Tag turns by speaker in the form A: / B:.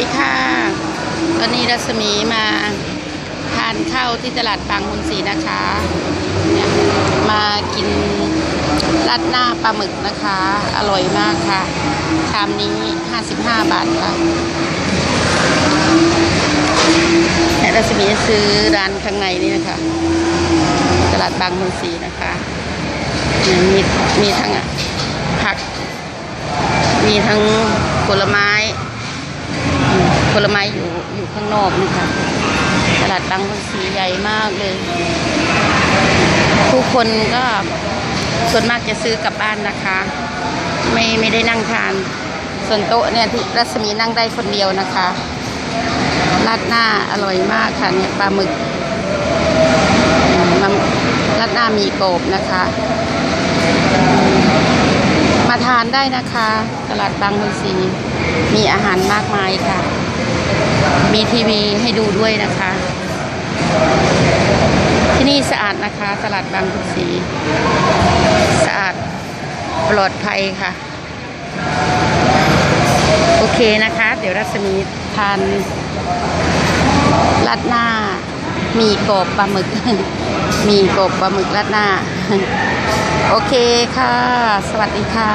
A: ดีค่ะ ตอนนี้รัศมีมาทานข้าวที่ตลาดบางมุนศรีนะคะเนี่ยมากินราดหน้าปลาหมึกนะคะ อร่อยมากค่ะ ชามนี้ 55 บาทค่ะเนี่ยรัศมีซื้อร้านข้างในนี่นะคะ ตลาดบางมุนศรีนะคะมีมีทั้งผัก มีทั้งผลไม้ ลไม้อยู่อยู่ข้างนอกนี่ค่ะตลาดบางคนสีใหญ่มากเลย ผู้คนก็ส่วนมากจะซื้อกลับบ้านนะคะ ไม่ไม่ได้นั่งทาน ส่วนโต๊ะเนี่ยที่รัศมีนั่งได้คนเดียวนะคะราดหน้าอร่อยมากค่ะเนี่ยปลาหมึกอืมมันราดหน้ามีโกบนะคะ มาทานได้นะคะ ตลาดบางมุนศรีมีอาหารมากมายค่ะ มีทีวีให้ดูด้วยนะคะ ที่นี่สะอาดนะคะ ตลาดบางมุนศรีสะอาดปลอดภัยค่ะ โอเคนะคะ เดี๋ยวรัศมีทานรัดหน้า มีกบปลาหมึก มีกบปลาหมึกรัดหน้า โอเคค่ะ สวัสดีค่ะ